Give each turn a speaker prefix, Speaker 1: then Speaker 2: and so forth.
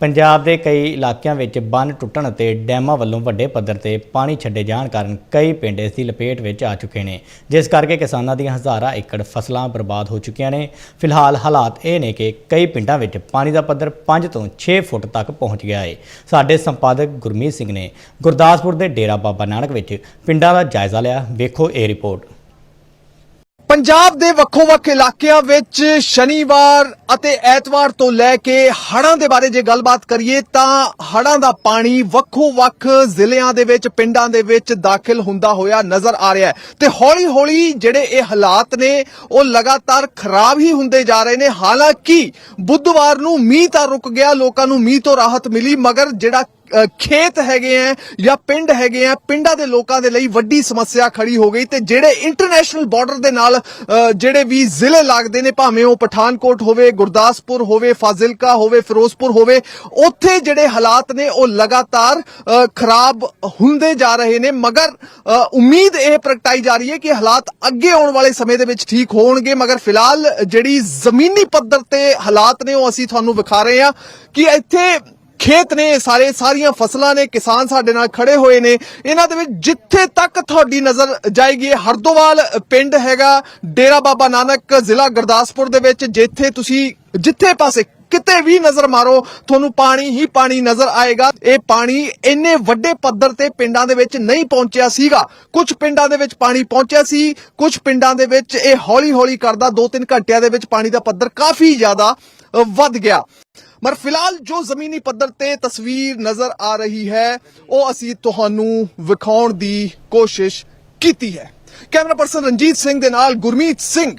Speaker 1: ਪੰਜਾਬ ਦੇ ਕਈ ਇਲਾਕਿਆਂ ਵਿੱਚ ਬੰਨ ਟੁੱਟਣ ਅਤੇ ਡੈਮਾਂ ਵੱਲੋਂ ਵੱਡੇ ਪੱਧਰ ਤੇ ਪਾਣੀ ਛੱਡੇ ਜਾਣ ਕਾਰਨ ਕਈ ਪਿੰਡ ਇਸ ਦੀ ਲਪੇਟ ਵਿੱਚ ਆ ਚੁੱਕੇ ਨੇ। ਜਿਸ ਕਰਕੇ ਕਿਸਾਨਾਂ ਦੀਆਂ ਹਜ਼ਾਰਾਂ ਏਕੜ ਫਸਲਾਂ ਬਰਬਾਦ ਹੋ ਚੁੱਕੀਆਂ ਨੇ। ਫਿਲਹਾਲ ਹਾਲਾਤ ਇਹ ਨੇ ਕਿ ਕਈ ਪਿੰਡਾਂ ਵਿੱਚ ਪਾਣੀ ਦਾ ਪੱਧਰ 5 ਤੋਂ 6 ਫੁੱਟ ਤੱਕ ਪਹੁੰਚ ਗਿਆ ਹੈ ਸਾਡੇ ਸੰਪਾਦਕ ਗੁਰਮੀਤ ਸਿੰਘ ਨੇ ਗੁਰਦਾਸਪੁਰ ਦੇ ਡੇਰਾ ਬਾਬਾ ਨਾਨਕ ਵਿੱਚ ਪਿੰਡਾਂ ਦਾ ਜਾਇਜ਼ਾ ਲਿਆ। ਵੇਖੋ ਇਹ ਰਿਪੋਰਟ।
Speaker 2: ਪੰਜਾਬ ਦੇ ਵੱਖੋ-ਵੱਖ ਇਲਾਕਿਆਂ ਵਿੱਚ ਸ਼ਨੀਵਾਰ ਅਤੇ ਐਤਵਾਰ ਤੋਂ ਲੈ ਕੇ ਹੜ੍ਹਾਂ ਦੇ ਬਾਰੇ ਜੇ ਗੱਲਬਾਤ ਕਰੀਏ ਤਾਂ ਹੜ੍ਹਾਂ ਦਾ ਪਾਣੀ ਵੱਖੋ-ਵੱਖ ਜ਼ਿਲ੍ਹਿਆਂ ਦੇ ਵਿੱਚ, ਪਿੰਡਾਂ ਦੇ ਵਿੱਚ ਦਾਖਲ ਹੁੰਦਾ ਹੋਇਆ ਨਜ਼ਰ ਆ ਰਿਹਾ ਹੈ। ਤੇ ਹੌਲੀ-ਹੌਲੀ ਜਿਹੜੇ ਇਹ ਹਾਲਾਤ ਨੇ, ਉਹ ਲਗਾਤਾਰ ਖਰਾਬ ਹੀ ਹੁੰਦੇ ਜਾ ਰਹੇ ਨੇ। ਹਾਲਾਂਕਿ ਬੁੱਧਵਾਰ ਨੂੰ ਮੀਂਹ ਤਾਂ ਰੁਕ ਗਿਆ, ਲੋਕਾਂ ਨੂੰ ਮੀਂਹ ਤੋਂ ਰਾਹਤ ਮਿਲੀ, ਮਗਰ ਜਿਹੜਾ ਖੇਤ ਹੈਗੇ ਆ ਜਾਂ ਪਿੰਡ ਹੈਗੇ ਆ ਪਿੰਡਾਂ ਦੇ ਲੋਕਾਂ ਦੇ ਲਈ ਵੱਡੀ ਸਮੱਸਿਆ ਖੜੀ ਹੋ ਗਈ ਤੇ ਜਿਹੜੇ ਇੰਟਰਨੈਸ਼ਨਲ ਬਾਰਡਰ ਦੇ ਨਾਲ ਜਿਹੜੇ ਵੀ ਜ਼ਿਲ੍ਹੇ ਲੱਗਦੇ ਨੇ, ਭਾਵੇਂ ਉਹ ਪਠਾਨਕੋਟ ਹੋਵੇ, ਗੁਰਦਾਸਪੁਰ ਹੋਵੇ, ਫਾਜ਼ਿਲਕਾ ਹੋਵੇ, ਫਿਰੋਜ਼ਪੁਰ ਹੋਵੇ, ਉੱਥੇ ਜਿਹੜੇ ਹਾਲਾਤ ਨੇ ਉਹ ਲਗਾਤਾਰ ਖਰਾਬ ਹੁੰਦੇ ਜਾ ਰਹੇ ਨੇ। ਮਗਰ ਉਮੀਦ ਇਹ ਪ੍ਰਗਟਾਈ ਜਾ ਰਹੀ ਹੈ ਕਿ ਹਾਲਾਤ ਅੱਗੇ ਆਉਣ ਵਾਲੇ ਸਮੇਂ ਦੇ ਵਿੱਚ ਠੀਕ ਹੋਣਗੇ। ਮਗਰ ਫਿਲਹਾਲ ਜਿਹੜੀ ਜ਼ਮੀਨੀ ਪੱਧਰ ਤੇ ਹਾਲਾਤ ਨੇ ਉਹ ਅਸੀਂ ਤੁਹਾਨੂੰ ਵਿਖਾ ਰਹੇ ਹਾਂ ਕਿ ਇੱਥੇ ਖੇਤ ਨੇ, ਸਾਰੇ ਸਾਰੀਆਂ ਫਸਲਾਂ ਨੇ, ਕਿਸਾਨ ਸਾਡੇ ਨਾਲ ਖੜੇ ਹੋਏ ਨੇ। ਇਹਨਾਂ ਦੇ ਵਿੱਚ ਜਿੱਥੇ ਤੱਕ ਤੁਹਾਡੀ ਨਜ਼ਰ ਜਾਏਗੀ ਹਰਦੋਵਾਲ ਪਿੰਡ ਹੈਗਾ, ਡੇਰਾ ਬਾਬਾ ਨਾਨਕ, ਜ਼ਿਲ੍ਹਾ ਗੁਰਦਾਸਪੁਰ ਦੇ ਵਿੱਚ, ਜਿੱਥੇ ਤੁਸੀਂ ਜਿੱਥੇ ਪਾਸੇ ਕਿਤੇ ਵੀ ਨਜ਼ਰ ਮਾਰੋ, ਤੁਹਾਨੂੰ ਪਾਣੀ ਹੀ ਪਾਣੀ ਨਜ਼ਰ ਆਏਗਾ। ਇਹ ਪਾਣੀ ਇੰਨੇ ਵੱਡੇ ਪੱਧਰ ਤੇ ਪਿੰਡਾਂ ਦੇ ਵਿੱਚ ਨਹੀਂ ਪਹੁੰਚਿਆ ਸੀਗਾ। ਕੁਝ ਪਿੰਡਾਂ ਦੇ ਵਿੱਚ ਪਾਣੀ ਪਹੁੰਚਿਆ ਸੀ, ਕੁਝ ਪਿੰਡਾਂ ਦੇ ਵਿੱਚ ਇਹ ਹੌਲੀ-ਹੌਲੀ ਕਰਦਾ 2-3 ਘੰਟਿਆਂ ਦੇ ਵਿੱਚ ਪਾਣੀ ਦਾ ਪੱਧਰ ਕਾਫੀ ਜ਼ਿਆਦਾ ਵੱਧ ਗਿਆ। ਪਰ ਫਿਲਹਾਲ ਜੋ ਜ਼ਮੀਨੀ ਪੱਧਰ ਤੇ ਤਸਵੀਰ ਨਜ਼ਰ ਆ ਰਹੀ ਹੈ, ਉਹ ਅਸੀਂ ਤੁਹਾਨੂੰ ਵਿਖਾਉਣ ਦੀ ਕੋਸ਼ਿਸ਼ ਕੀਤੀ ਹੈ। ਕੈਮਰਾ ਪਰਸਨ ਰਣਜੀਤ ਸਿੰਘ ਦੇ ਨਾਲ ਗੁਰਮੀਤ ਸਿੰਘ।